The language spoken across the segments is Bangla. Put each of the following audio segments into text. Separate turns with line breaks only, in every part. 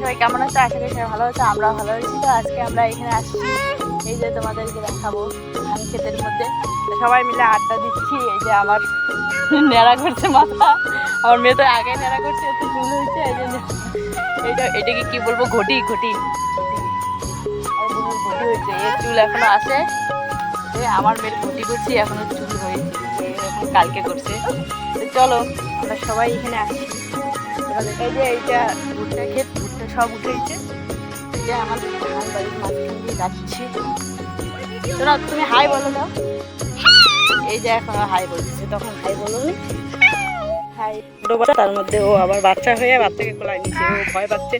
সবাই কেমন আছে? আশা করি সবাই ভালো আছে আমরা ভালো আছি। তো আজকে আমরা এখানে আসছি, এই যে তোমাদেরকে দেখাবো ধান ক্ষেতের মধ্যে। সবাই মিলে আড্ডা দিচ্ছি, এই যে আমার নেড়া করছে মাথা। আমার মেয়ে তো আগে নেড়া করছে, এত চুল হয়েছে, এই জন্য এইটা এটাকে কি বলব, ঘটি ঘটি। ঘটি। হয়েছে, এর চুল এখনও আছে। আমার মেয়ের ঘটি করছি, এখনও চুল হয়েছে এখন কালকে করছে। চলো, আমরা সবাই এখানে আসি। এই যে এইটা ভুট্টা ক্ষেত। সব উঠেছে। যে আমাদের ধান বাড়ির মাঝখান দিয়ে যাচ্ছি শোনো তুমি হাই বলো দাও। এই যে এখন হাই বলছে তখন হাই বলো হাই। ছোটো বাচ্চা তার মধ্যে ও আবার বাচ্চা হয়ে বাচ্চাকে কোলায় নিচ্ছে ও ভয় পাচ্ছে।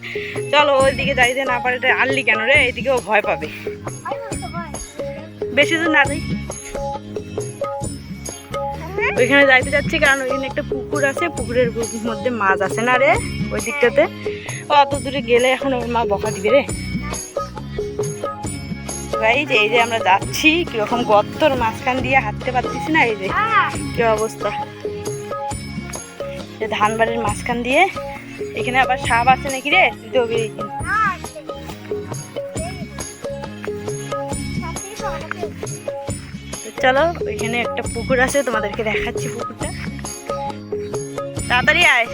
চলো ওই দিকে যাইতে না পারে এটা আনলি কেন রে? এইদিকে ও ভয় পাবে। বেশি দূর না ওইখানে যাইতে যাচ্ছি কারণ ওইখানে একটা পুকুর আছে পুকুরের মধ্যে মাছ আছে না রে? ওই দিকটাতে ও অত দূরে গেলে এখন ওর মা বকা দিবে রে। যে এই যে আমরা যাচ্ছি, কীরকম গর্তর মাঝখান দিয়ে হাঁটতে পারতেছি না এই যে, কি অবস্থা। যে ধান বাড়ির মাঝখান দিয়ে, এখানে আবার সাপ আছে নাকি রে? তো চলো, ওইখানে একটা পুকুর আছে, তোমাদেরকে দেখাচ্ছি পুকুরটা। তাড়াতাড়ি আয়।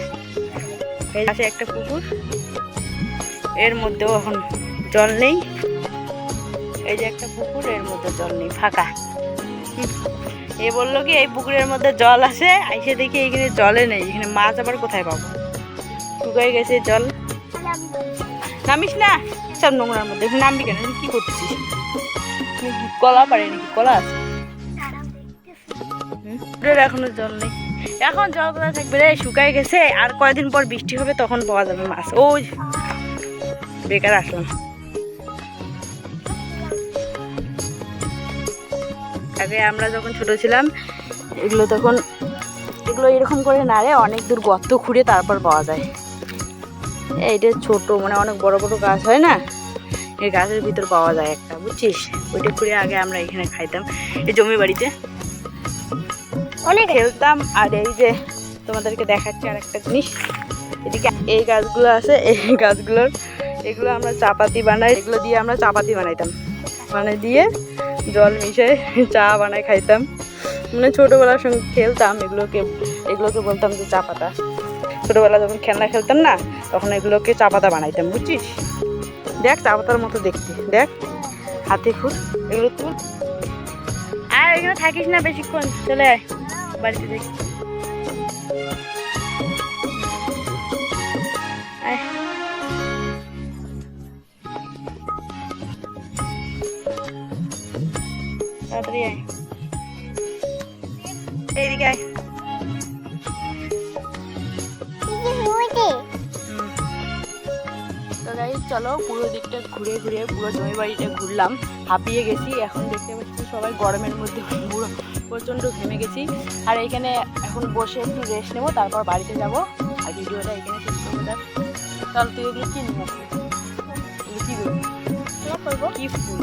এই আছে একটা পুকুর। এর মধ্যেও এখন জল নেই। এই যে একটা পুকুর, এর মধ্যে জল নেই, ফাঁকা। এ বলল কি, এই পুকুরের মধ্যে জল আছে, আইসে দেখি এখানে জলে নেই। এখানে মাছ আবার কোথায় পাবো? শুকাই গেছে জল। নামিস না? সব নোংরার মধ্যে। নামবি কেন? কি করতেছিস কলা পারে নাকি কলা আছে? এখনও জল নেই। এখন জল কোথায় থাকবে রে শুকাই গেছে, আর কয়দিন পর বৃষ্টি হবে তখন পাওয়া যাবে মাছ। ওই বেকার আসলাম। আগে আমরা যখন ছোট ছিলাম, এগুলো তখন, এগুলো এরকম করে না রে, অনেক দূর গর্ত খুঁড়ে তারপর পাওয়া যায়। এইটা ছোট মানে অনেক বড় বড় গাছ হয় না? এই গাছের ভিতর পাওয়া যায় একটা, বুঝছিস? ওইটা খুঁড়ে আগে আমরা এখানে খাইতাম, এই জমি বাড়িতে। অনেক খেলতাম, আর এই যে তোমাদেরকে দেখাচ্ছি আর একটা জিনিস। এদিকে এই গাছগুলো আছে, এই গাছগুলোর এগুলো আমরা চাপাতি বানাই, এগুলো দিয়ে আমরা চাপাতি বানাইতাম। মানে দিয়ে জল মিশে চা বানাই খাইতাম। মানে ছোটোবেলার সঙ্গে খেলতাম, এগুলোকে এগুলোকে বলতাম যে চা পাতা। ছোটোবেলা যখন খেলনা খেলতাম না, তখন এগুলোকে চা পাতা বানাইতাম, বুঝছিস? দেখ চা পাতার মতো দেখতে, দেখ। হাতে খুব এগুলো তুল। আর এখানে থাকিস না বেশিক্ষণ, চলে আয়। বাড়িতে দেখি আয় তাড়াতাড়ি আয় এইদিকে আয় চলো পুরো দিকটা ঘুরে ঘুরে পুরো জমি বাড়িটা ঘুরলাম। হাঁপিয়ে গেছি এখন দেখতে পাচ্ছি সবাই গরমের মধ্যে পুরো প্রচণ্ড ঘেমে গেছি। আর এখানে এখন বসে একটু রেস্ট নেব তারপর বাড়িতে যাব। আর ভিডিওটা এখানে শেষ করব দেখ। তাহলে তুই এগুলো কি করব কি ফুল?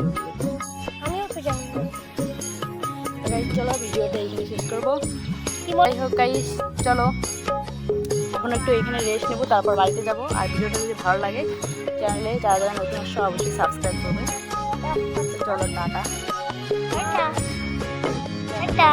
চলো ভিডিওটা এখানে শেষ করব। যাই হোক গাইজ চলো। এখন একটু এখানে রেস্ট নেব, তারপর বাড়িতে যাব। আর ভিডিওটা যদি ভালো লাগে চ্যানেলে যারা যারা নতুন আসছে, অবশ্যই সাবস্ক্রাইব করবে। চলো টাটা।
এটা